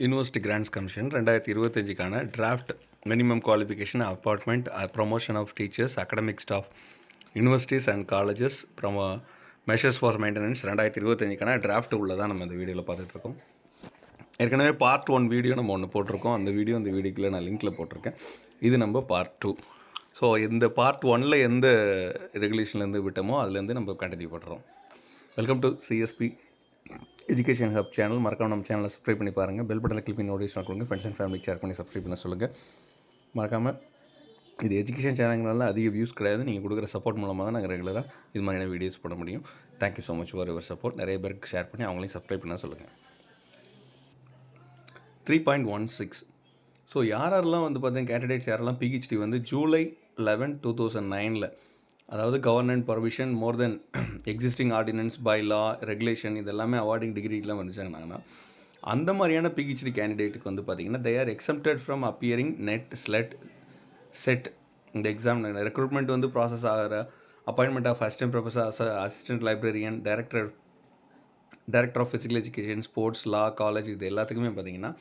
University grants commission ரெண்டாயிரத்தி இருபத்தஞ்சிக்கான draft minimum qualification appointment promotion of teachers academic staff universities and colleges promo measures for maintenance ரெண்டாயிரத்தி இருபத்தஞ்சுக்கான uh, draft உள்ளதான் நம்ம இந்த வீடியோவில் பார்த்துட்ருக்கோம். ஏற்கனவே பார்ட் ஒன் வீடியோ நம்ம ஒன்று போட்டிருக்கோம். அந்த வீடியோ அந்த வீடியோக்குள்ளே நான் லிங்க்கில் போட்டிருக்கேன். இது நம்ம பார்ட் டூ ஸோ இந்த பார்ட் ஒனில் எந்த ரெகுலேஷன்லேருந்து விட்டோமோ அதுலேருந்து நம்ம கண்டினியூ பண்ணுறோம் welcome to CSP education hub channel மறக்காம நம்ம சேனலை சப்ஸ்கிரைப் பண்ணி பாருங்கள் பெல் பட்டனில் கிளிக் பண்ணி நோட்டிஃபிகேஷன் கொடுங்க. ஃப்ரெண்ட்ஸ் அண்ட் ஃபேமிலி ஷேர் பண்ணி சப்ஸ்கிரைப் பண்ண சொல்லுங்கள் மறக்காமல் இது எஜுகேஷன் சேனல்னால அதிக வியூஸ் கிடையாது. நீங்கள் கொடுக்குற சப்போர்ட் மூலமாக தான் நாங்கள் ரெகுலராக இது மாதிரியான வீடியோஸ் போட முடியும். Thank you so much for your support நிறைய பேருக்கு ஷேர் பண்ணி அவங்களையும் சப்ஸ்கிரைப் பண்ண சொல்லுங்கள் three point one six so யாரெல்லாம் வந்து பார்த்தீங்கன்னா கேண்டிடேட்ஸ் யாரெல்லாம் பிஹெச்டி வந்து ஜூலை லெவன் டூ தௌசண்ட் நைனில் அதாவது government permission more then existing ordinance by law regulation இதெல்லாமே அவார்டிங் டிகிரிக்கெலாம் வந்துச்சாங்கன்னாங்கன்னா அந்த மாதிரியான பிஹெச்டி கேண்டிடேட்டுக்கு வந்து பார்த்தீங்கன்னா they are exempted from appearing NET SLET SET இந்த எக்ஸாம் ரெக்ரூட்மெண்ட் வந்து ப்ராசஸ் ஆகிற appointment of assistant professor assistant librarian director director of physical education sports law college இது எல்லாத்துக்குமே பார்த்தீங்கன்னா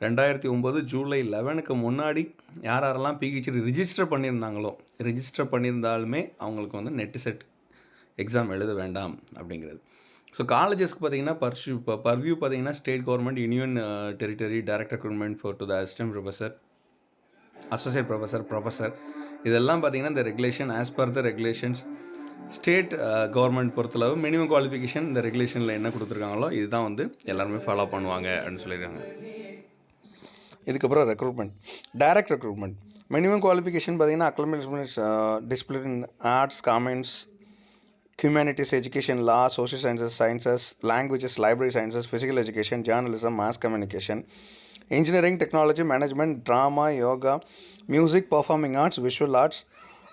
ரெண்டாயிரத்தி ஒம்பது ஜூலை லெவனுக்கு முன்னாடி யார் யாரெல்லாம் பிஹெச்டி ரிஜிஸ்டர் பண்ணியிருந்தாங்களோ ரிஜிஸ்டர் பண்ணியிருந்தாலுமே அவங்களுக்கு வந்து நெட்டு செட் எக்ஸாம் எழுத வேண்டாம் அப்படிங்கிறது. ஸோ காலேஜஸ்க்கு பார்த்தீங்கன்னா பர்ஷு இப்போ பர்வியூ பார்த்தீங்கன்னா state government union territory direct recruitment for to the assistant professor associate professor professor இதெல்லாம் பார்த்தீங்கன்னா இந்த regulation as per the regulations state government பொறுத்தளவு மினிமம் குவாலிஃபிகேஷன் இந்த ரெகுலேஷனில் என்ன கொடுத்துருக்காங்களோ இதுதான் வந்து எல்லாருமே ஃபாலோ பண்ணுவாங்க அப்படின்னு சொல்லியிருக்காங்க. இதுக்கப்புறம் recruitment direct recruitment minimum qualification பார்த்தீங்கன்னா அக்லமெண்ட்ஸ் discipline arts commerce humanities education law social sciences sciences languages library sciences physical education journalism mass communication engineering technology management drama yoga music performing arts visual arts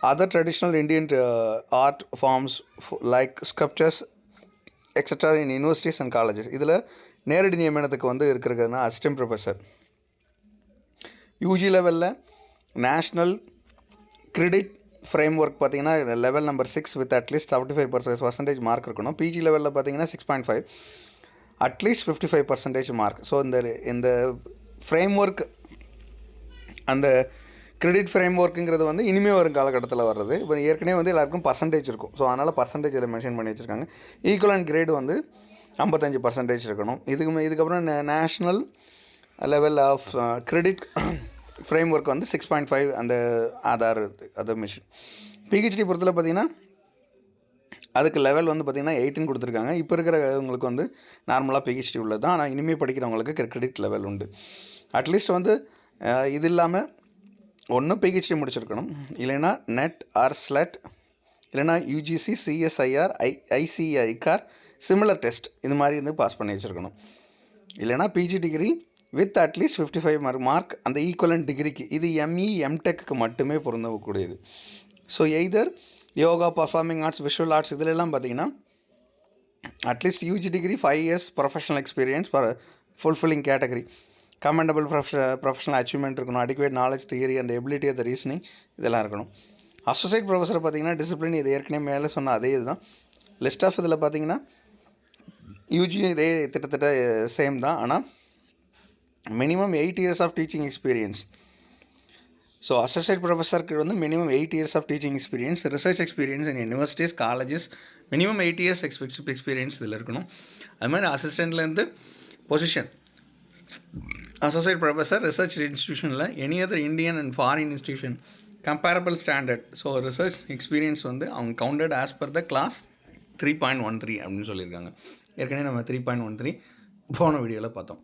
other traditional Indian art forms like sculptures extra in universities and colleges இதில் நேரடி நியமனத்துக்கு வந்து இருக்கிறதுனா assistant professor UG லெவலில் national credit framework பார்த்தீங்கன்னா level number six with at least seventy five percent percentage mark இருக்கணும். PG லெவலில் பார்த்தீங்கன்னா six point five at least fifty five percentage mark so இந்த இந்த ஃப்ரேம் ஒர்க் அந்த credit frame ஒர்க்குங்கிறது வந்து இனிமேல் வரும் காலகட்டத்தில் வர்றது. இப்போ ஏற்கனவே வந்து எல்லாருக்கும் பர்சன்டேஜ் இருக்கும். ஸோ அதனால் பர்சன்டேஜ் இதில் மென்ஷன் பண்ணி வச்சுருக்காங்க. ஈக்குவல் அண்ட் கிரேடு வந்து ஐம்பத்தஞ்சு பர்சன்டேஜ் இருக்கணும். இதுக்கு இதுக்கப்புறம் national level of credit framework வந்து சிக்ஸ் பாயிண்ட் ஃபைவ் அந்த ஆதார் அது மிஷின் பிஹெச்டி பொறுத்தல பார்த்தீங்கன்னா அதுக்கு லெவல் வந்து பார்த்திங்கன்னா எயிட்டின் கொடுத்துருக்காங்க. இப்போ இருக்கிறவங்களுக்கு வந்து நார்மலாக பிஹெச்டி உள்ளது தான் ஆனால் இனிமேல் படிக்கிறவங்களுக்கு கிரெடிட் லெவல் உண்டு. அட்லீஸ்ட் வந்து இது இல்லாமல் ஒன்று பிஹெச்டி முடிச்சிருக்கணும். இல்லைன்னா நெட் ஆர் ஸ்லெட் இல்லைனா UGC CSIR I ICAR similar test இது மாதிரி வந்து பாஸ் பண்ணி வச்சுருக்கணும். இல்லைனா PG degree with at least fifty five mark mark அந்த ஈக்குவலன் டிகிரிக்கு இது எம்இ எம்டெக்கு மட்டுமே பொருந்தக்கூடியது. So either yoga performing arts visual arts இதிலெல்லாம் பார்த்தீங்கன்னா at least UG degree five years professional experience for fulfilling category commendable prof professional achievement இருக்கணும். Adequate knowledge theory அந்த ability அந்த ரீசனிங் இதெல்லாம் இருக்கணும். அசோசியேட் ப்ரொஃபஸர் பார்த்தீங்கன்னா டிசிப்ளின் இது ஏற்கனவே மேலே சொன்ன அதே இதுதான். லிஸ்ட் ஆஃப் இதில் பார்த்தீங்கன்னா யூஜியும் இதே திட்டத்தட்ட சேம் தான். ஆனால் minimum eight years of teaching experience so associate ப்ரொஃபஸருக்கு வந்து minimum eight years of teaching experience research experience in universities colleges minimum eight years expects experience இதில் இருக்கணும். அது மாதிரி அசிஸ்டண்ட்லேருந்து position associate professor research இன்ஸ்டியூஷனில் any other Indian and foreign institution comparable standard so research experience வந்து அவங்க counted as per the class three point one three அப்படின்னு சொல்லியிருக்காங்க. ஏற்கனவே நம்ம த்ரீ பாயிண்ட் ஒன் த்ரீ போன வீடியோவில் பார்த்தோம்.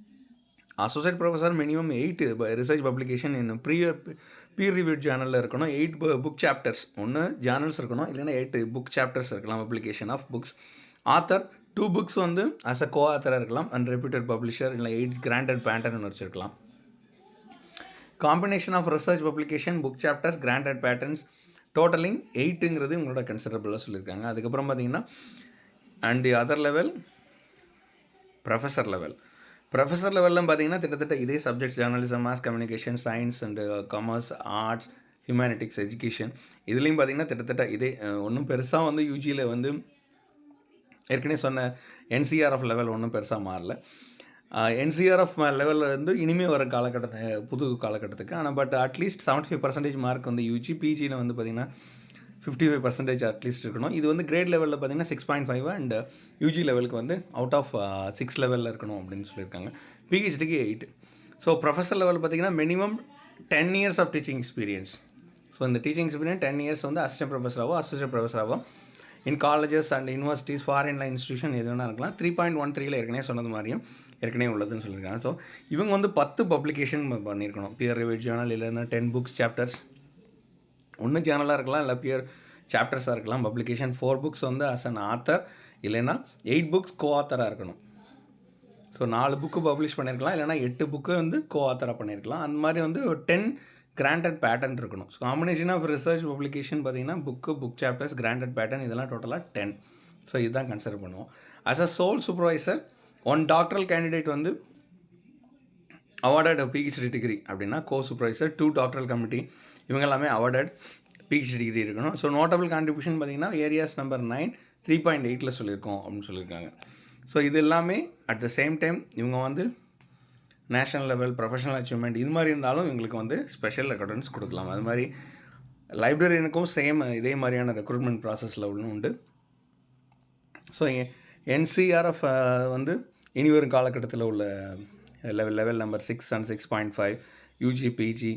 Associate professor minimum eight research publication என்ன ப்ரீயர் பீர் ரிவ்யூ ஜேர்னலில் இருக்கணும். எயிட் புக் சாப்டர்ஸ் ஒன்று ஜேர்னல்ஸ் இருக்கணும். இல்லைன்னா எயிட் புக் சாப்டர்ஸ் இருக்கலாம். Publication of books author two books வந்து அஸ் அ கோ ஆத்தராக இருக்கலாம். அண்ட் ரெப்யூட்டட் பப்ளிஷர் இல்லை எயிட் கிராண்டட் பேட்டர்ன் வச்சுருக்கலாம். Combination of research publication book chapters granted patents totalling எயிட்டுங்கிறது உங்களோட கன்சிடரபிளாக சொல்லியிருக்காங்க. அதுக்கப்புறம் பார்த்தீங்கன்னா and the other level professor level professor லெவல்லாம் பார்த்தீங்கன்னா கிட்டத்தட்ட இதே subjects journalism mass communication science and commerce arts humanities education இதுலேயும் பார்த்தீங்கன்னா கிட்டத்தட்ட இதே ஒன்றும் பெருசாக வந்து யூஜியில் வந்து ஏற்கனவே சொன்ன என்சிஆர்எஃப் லெவல் ஒன்றும் பெருசாக மாறல. என்சிஆர்எஃப் லெவலில் இருந்து இனிமேல் வர காலகட்டத்தை புது காலகட்டத்துக்கு. ஆனால் but at least seventy five percentage mark வந்து யூஜி பிஜியில் வந்து பார்த்திங்கன்னா ஃபிஃப்டி ஃபைவ் பர்சன்டேஜ் அட்லீஸ்ட் இருக்கணும். இது வந்து கிரேட் லெவலில் பார்த்தீங்கன்னா six point five and UG லெவலுக்கு வந்து அவுட் ஆஃப் சிக்ஸ் லெவலில் இருக்கணும் அப்படின்னு சொல்லியிருக்காங்க. பிஹெச்டிக்கு எயிட் ஸோ ப்ரொஃபஸர் லெவல் பார்த்தீங்கன்னா minimum ten years of teaching experience so இந்த டீச்சிங் எக்ஸ்பீரியன்ஸ் டென் இயர்ஸ் வந்து அசிஸ்டன்ட் ப்ரொஃபஸராகவோ அசிஸ்டன்ட் ப்ரொஃபஸராகவோ இன் காலேஜஸ் அண்ட் யூனிவர்சிட்டிஸ் ஃபாரின்ல இன்ஸ்டியூஷன் எது வேணால் இருக்கலாம். த்ரீ பாயிண்ட் ஒன் த்ரீல ஏற்கனவே சொன்னது மாதிரியும் ஏற்கனவே உள்ளதுன்னு சொல்லியிருக்காங்க. ஸோ இவங்க வந்து பத்து பப்ளிகேஷன் பண்ணியிருக்கணும். பியர் ரிவேட் ஜேர்னல் இல்லைன்னா டென் புக்ஸ் சாப்டர்ஸ் ஒன்று சேனலாக இருக்கலாம் இல்லை பியர் சாப்டர்ஸாக இருக்கலாம் பப்ளிகேஷன் ஃபோர் புக்ஸ் வந்து அஸ் அன் ஆத்தர் இல்லைன்னா எயிட் புக்ஸ் கோ ஆத்தராக இருக்கணும். ஸோ நாலு புக்கு பப்ளிஷ் பண்ணியிருக்கலாம் இல்லைனா எட்டு புக்கு வந்து கோ ஆத்தராக பண்ணியிருக்கலாம் அந்த மாதிரி வந்து டென் கிராண்டட் பேட்டர்ன் இருக்கணும். So combination of research publication பார்த்தீங்கன்னா book book chapters granted pattern இதெல்லாம் டோட்டலாக டென் ஸோ இதுதான் கன்சிடர் பண்ணுவோம். As a sole supervisor one doctoral candidate வந்து அவார்டட் பிஹெச்டி டிகிரி அப்படின்னா co supervisor two doctoral committee இவங்க எல்லாமே அவார்டட் பிஹெச்டி டிகிரி இருக்கணும். ஸோ நோட்டபிள் கான்ட்ரிபியூஷன் பார்த்தீங்கன்னா areas number nine three point எயிட்டில் சொல்லியிருக்கோம் அப்படின்னு சொல்லியிருக்காங்க. ஸோ இது எல்லாமே அட் த சேம் டைம் இவங்க வந்து நேஷனல் லெவல் ப்ரொஃபஷனல் அச்சீவ்மெண்ட் இது மாதிரி இருந்தாலும் இவங்களுக்கு வந்து ஸ்பெஷல் ரெக்கார்டன்ஸ் கொடுக்கலாம். அது மாதிரி லைப்ரரியனுக்கும் சேம் இதே மாதிரியான ரெக்ரூட்மெண்ட் ப்ராசஸில் ஒன்று உண்டு. ஸோ என்சிஆர்எஃப் வந்து இனி வரும் காலகட்டத்தில் உள்ள level level number six and six point five UG PG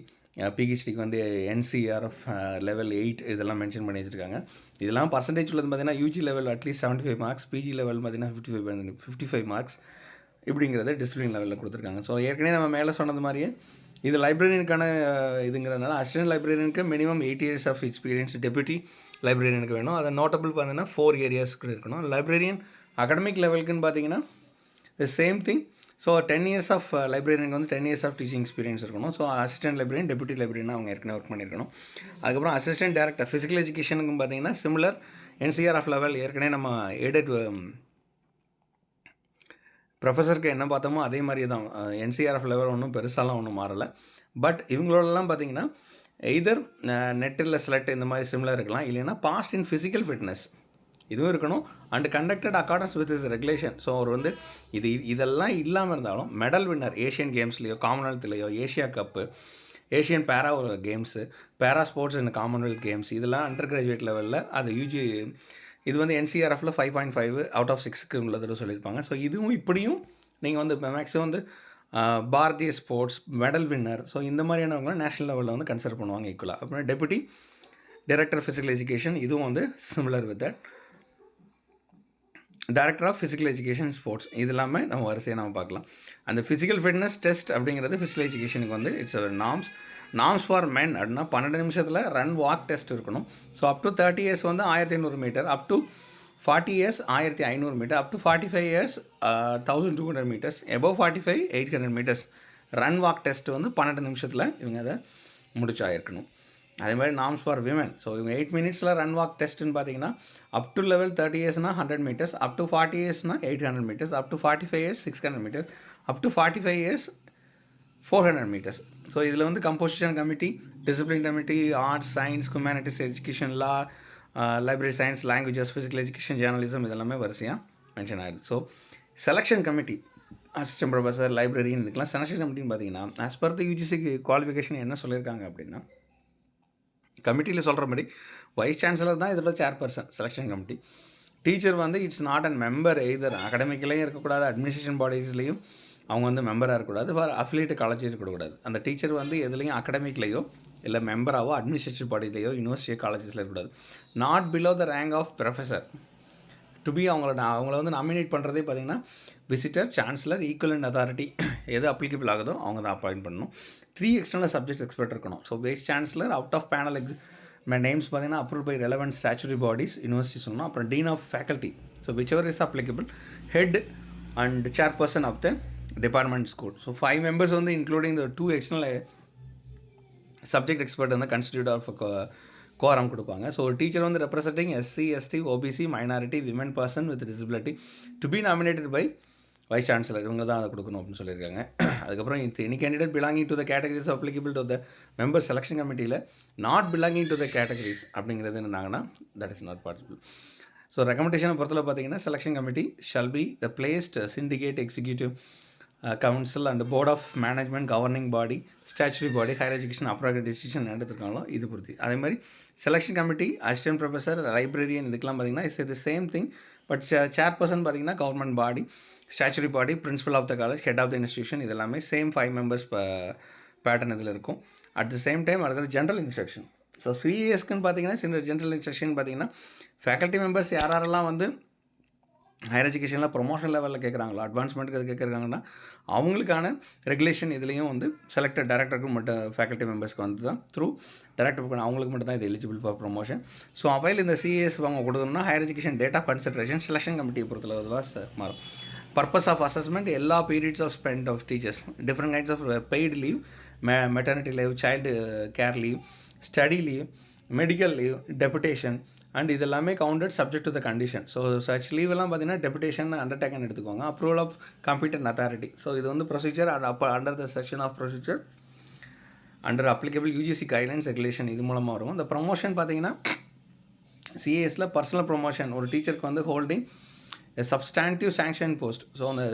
பிஹெச்டிக்கு வந்து என்சிஆர்எஃப் லெவல் எயிட் இதெல்லாம் மென்ஷன் பண்ணி வச்சுருக்காங்க. இதெல்லாம் பர்சன்டேஜ் உள்ளது பார்த்தீங்கன்னா UG level at least seventy five marks PG level பார்த்தீங்கன்னா fifty five fifty five marks இப்படிங்கிறத discipline லெவலில் கொடுத்துருக்காங்க. ஸோ ஏற்கனவே நம்ம மேலே சொன்னது மாதிரியே இது லைப்ரரியனுக்கான இதுங்கிறதுனால assistant லைப்ரரியனுக்கு minimum eight years of experience deputy லைப்ரரியனுக்கு வேணும். அதை நோட்டபிள் பார்த்தீங்கன்னா ஃபோர் ஏரியாஸ்க்கு இருக்கணும். லைப்ரரியன் அகடமிக் லெவலுக்குன்னு பார்த்தீங்கன்னா the same thing so ten years of லைப்ரரியனுக்கு வந்து ten years of teaching experience இருக்கணும். So assistant librarian deputy librarian அவங்க ஏற்கனவே ஒர்க் பண்ணியிருக்கணும். அதுக்கப்புறம் அசிஸ்டன்ட் டேரக்டர் ஃபிசிக்கல் எஜுகேஷனுக்கும் பார்த்தீங்கன்னா சிமிலர் என்சிஆர்எஃப் லெவல் ஏற்கனவே நம்ம எய்டட் ப்ரொஃபஸருக்கு um, என்ன பார்த்தோமோ அதே மாதிரி தான். என்சிஆர்எஃப் லெவல் ஒன்றும் பெருசாலாம் ஒன்றும் மாறலை. பட் இவங்களோடலாம் பார்த்தீங்கன்னா எய்தர் நெட்டில் செலக்ட் இந்த மாதிரி சிமிலர் இருக்கலாம். இல்லைன்னா பாஸ்ட் இன் ஃபிசிக்கல் ஃபிட்னஸ் இதுவும் இருக்கணும். And conducted accordance with is regulation so அவர் வந்து இது இதெல்லாம் இல்லாமல் இருந்தாலும் மெடல் வின்னர் ஏஷியன் கேம்ஸ்லேயோ காமன்வெல்த்லேயோ Asia cup Asian para games para sports and Commonwealth games இதெல்லாம் அண்டர் கிராஜுவேட் லெவலில் அது யூஜி இது வந்து என்சிஆர்எஃப்ல five point five out of சிக்ஸ்க்கு உள்ளது சொல்லியிருப்பாங்க. ஸோ இதுவும் இப்படியும் நீங்கள் வந்து மேக்ஸிமம் வந்து Bharatiya sports medal winner so இந்த மாதிரியானவங்க நேஷனல் லெவலில் வந்து கன்சிடர் பண்ணுவாங்க ஈக்குவலாக அப்புறம் டெபுட்டி டைரக்டர் ஃபிசிக்கல் எஜுகேஷன் இதுவும் வந்து similar with that director of physical education sports இது இல்லாமல் நம்ம வரிசையாக நம்ம பார்க்கலாம். அந்த ஃபிசிக்கல் ஃபிட்னஸ் டெஸ்ட் அப்படிங்கிறது ஃபிசிக்கல் எஜுகேஷனுக்கு வந்து it's norms norms for men அப்படின்னா பன்னெண்டு நிமிஷத்தில் ரன் வாக் டெஸ்ட் இருக்கணும். So up to thirty years வந்து ஆயிரத்தி ஐநூறு metre up to forty years ஆயிரத்தி ஐநூறு metre up to forty five years thousand two hundred metres above forty five eight hundred metres run walk test வந்து பன்னெண்டு நிமிஷத்தில் இவங்க அதை முடிச்சாயிருக்கணும். அதே மாதிரி நாம்ஸ் ஃபார் விமன் ஸோ இவங்க எயிட் மினிட்ஸில் ரன் வாக் டெஸ்ட்டுன்னு பார்த்தீங்கன்னா up to level thirty இயர்ஸ்னால் hundred metres up to forty இயர்ஸ்னால் eight hundred metres up to forty five years six hundred metres up to forty five years four hundred metres so இதில் வந்து composition committee discipline committee arts science humanities education law library science languages physical education journalism இதெல்லாமே வரிசையாக mention ஆகிடுது so selection committee assistant professor லைப்ரரின்னு இதுக்கெலாம் selection கமிட்டின்னு பார்த்தீங்கன்னா as per the UGC qualification என்ன சொல்லியிருக்காங்க அப்படின்னா கமிட்டியில் சொல்கிற மாதிரி வைஸ் சான்சலர் தான் இதோட சேர்பர்சன் செலெக்ஷன் கமிட்டி டீச்சர் வந்து it's not and member either அகடமிக்லேயும் இருக்கக்கூடாது அட்மினிஸ்ட்ரேஷன் பாடிஸ்லேயும் அவங்க வந்து மெம்பராக இருக்கக்கூடாது ஃபார் அஃபிலியேட் காலேஜ் இருக்கக்கூடாது. அந்த டீச்சர் வந்து எதுலேயும் அகடமிக்லேயோ இல்லை மெம்பராகவோ அட்மினிஸ்ட்ரேட்டிவ் பாடியிலையோ யூனிவர்சிட்டி காலேஜஸில் இருக்கக்கூடாது. Not below the rank of professor to be அவங்கள அவங்கள வந்து நாமினேட் பண்ணுறதே பார்த்தீங்கன்னா விசிட்டர் சான்சலர் ஈக்குவலண்ட் அத்தாரிட்டி எது அப்ளிகபிள் ஆகுதோ அவங்க தான் அப்பாயிண்ட் பண்ணணும். த்ரீ எக்ஸ்டர்னல் சப்ஜெக்ட் எக்ஸ்பர்ட் இருக்கணும். So vice chancellor out of panel X names பார்த்தீங்கன்னா approve by relevant statutory bodies university சொல்லணும். அப்புறம் dean of faculty so whichever is applicable head and chairperson of the department school so five members வந்து including the two external subject expert வந்து constitute of quorum கொடுப்பாங்க. So ஒரு teacher வந்து representing SC ST OBC minority women person with disability to be nominated by vice chancellor இவங்க தான் அதை கொடுக்கணும் அப்படின்னு சொல்லியிருக்காங்க. அதுக்கப்புறம் any candidate belonging to the categories applicable to the member selection கமிட்டியில் not belonging to the categories அப்படிங்கிறது என்னன்னாங்கன்னா that is not possible so ரெக்கமெண்டேஷனை பொறுத்தல பார்த்தீங்கன்னா selection committee shall be the placed syndicate executive council and board of management governing body statutory body higher education அப்ராக decision எடுத்துருக்காங்களோ இது பொறுத்து. அதே மாதிரி selection committee assistant professor librarian இதுக்கெல்லாம் பார்த்தீங்கன்னா இட்ஸ் இது சேம் திங் பட் சேர்பர்சன் பார்த்தீங்கன்னா government body statutory body principal of the college head of the institution இதெல்லாமே சேம் ஃபைவ் மெம்பர்ஸ் பேட்டர்ன் இதில் இருக்கும். அட் த சேம் டைம் அடுத்தது ஜென்ரல் இன்ஸ்ட்ரக்ஷன் ஸோ சிஎஸ்க்குன்னு பார்த்தீங்கன்னா சின்ன ஜென்ரல் இன்ஸ்ட்ரக்ஷன் பார்த்தீங்கன்னா ஃபேக்கல்ட்டி மெம்பர்ஸ் யார் யாரெல்லாம் வந்து ஹையர் எஜுகேஷனில் ப்ரொமோஷன் லெவலில் கேட்குறாங்களோ அட்வான்ஸ்மெண்ட்டுக்கு அது கேட்குறாங்கன்னா அவங்களுக்கான ரெகுலேஷன் இதுலேயும் வந்து செலக்டட் டேரக்டருக்கு மட்டும் ஃபேக்கல்ட்டி மெம்பர்ஸ்க்கு வந்து தான் த்ரூ டேரக்டர் அவங்களுக்கு மட்டும் தான் இது எலிஜிபிள் ஃபார் ப்ரொமோஷன் ஸோ அவையில் இந்த சிஎஸ் அவங்க கொடுக்கணும்னா higher education data of consideration selection கமிட்டியை பொறுத்தளவு தான் மாறும். பர்பஸ் ஆஃப் அசஸ்மெண்ட் எல்லா periods of spent of teachers different kinds of paid leave மெ maternity leave child care leave study leave medical leave deputation and இது எல்லாமே counted subject to the condition so such லீவெல்லாம் பார்த்தீங்கன்னா deputation undertaken எடுத்துக்கோங்க. Approval of competent authority so இது வந்து procedure அப்போ under the section of procedure under applicable UGC guidelines regulation இது மூலமாக வரும். இந்த ப்ரொமோஷன் பார்த்தீங்கன்னா சிஏஎஸில் பர்சனல் ப்ரொமோஷன் ஒரு டீச்சருக்கு வந்து holding substantive sanction post so அந்த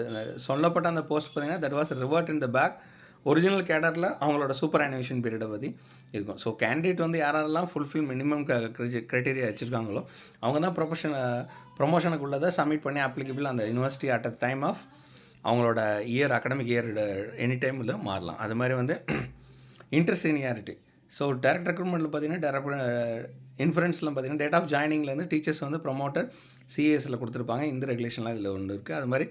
சொல்லப்பட்ட அந்த போஸ்ட் பார்த்தீங்கன்னா that was revert in the back original கேடரில் அவங்களோட சூப்பர் அனிமேஷன் பீரியடை பற்றி இருக்கும். ஸோ கேண்டிடேட் வந்து யாரெல்லாம் ஃபுல்ஃபில் மினிமம் க்ரைட்டீரியா வச்சுருக்காங்களோ அவங்க தான் ப்ரொஃபஷன் ப்ரொமோஷனுக்கு உள்ளதை சப்மிட் பண்ணி அப்ளிகபிள் அந்த university at a time of அவங்களோட இயர் அகடமிக் இயர் எனி டைமில் மாறலாம். அது மாதிரி வந்து இன்டர் சீனியாரிட்டி ஸோ டேரக்ட் ரெக்ரூட்மெண்ட்டில் பார்த்தீங்கன்னா டேரக்ட் இன்ஃபரன்ஸில் பார்த்தீங்கன்னா டேட் ஆஃப் ஜாயினிங்லேருந்து டீச்சர்ஸ் வந்து ப்ரொமோட்டட் சிஎஸில் கொடுத்துருப்பாங்க. இந்த ரெகுலேஷன்லாம் இதில் ஒன்று இருக்குது அது மாதிரி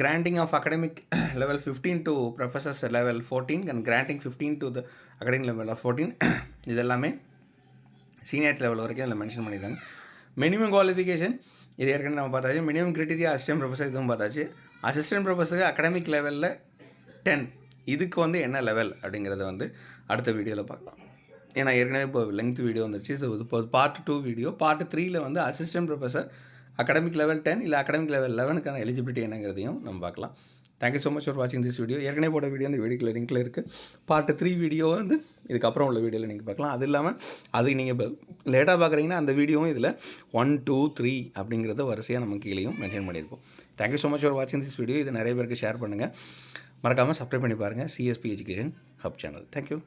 granting of academic level fifteen to professors level fourteen and granting fifteen to the academic level of fourteen இது எல்லாமே சீனியர் லெவல் வரைக்கும் அதில் மென்ஷன் பண்ணியிருக்காங்க. மினிமம் குவாலிஃபிகேஷன் இது ஏற்கனவே நம்ம பார்த்தாச்சு. மினிமம் கிரிட்டீரியா அசிஸ்டன்ட் ப்ரொஃபஸர் இதுவும் பார்த்தாச்சு. அசிஸ்டன்ட் ப்ரொஃபஸருக்கு அகடமிக் லெவலில் டென் இதுக்கு வந்து என்ன லெவல் அப்படிங்கிறத வந்து அடுத்த வீடியோவில் பார்க்கலாம். ஏன்னா ஏற்கனவே இப்போ லென்த் வீடியோ வந்துருச்சு. ஸோ இது இப்போ பார்ட் டூ வீடியோ பார்ட் த்ரீயில் வந்து assistant professor academic level ten இல்லை அகடமிக் லெவல் லெவனுக்கான எலிஜிபிலிட்டி என்னங்கிறதையும் நம்ம பார்க்கலாம். Thank you so much for வாட்சிங் திஸ் வீடியோ ஏற்கனவே போட வீடியோ அந்த வீடியோக்கில் லிங்க்கில் இருக்குது பார்ட் த்ரீ வீடியோ வந்து இதுக்கப்புறம் உள்ள வீடியோவில் நீங்கள் பார்க்கலாம். அது இல்லாமல் அது நீங்கள் இப்போ லேட்டாக பார்க்குறீங்கன்னா அந்த வீடியோவும் இதில் ஒன் டூ த்ரீ அப்படிங்கிறத வரிசையாக நம்ம கீழேயும் மென்ஷன் பண்ணியிருக்கோம் thank you so much for வாட்சிங் திஸ் வீடியோ இது நிறைய பேருக்கு ஷேர் பண்ணுங்கள் மறக்காமல் சப்ஸ்கிரைப் பண்ணி பாருங்கள் CSP education hub channel thank you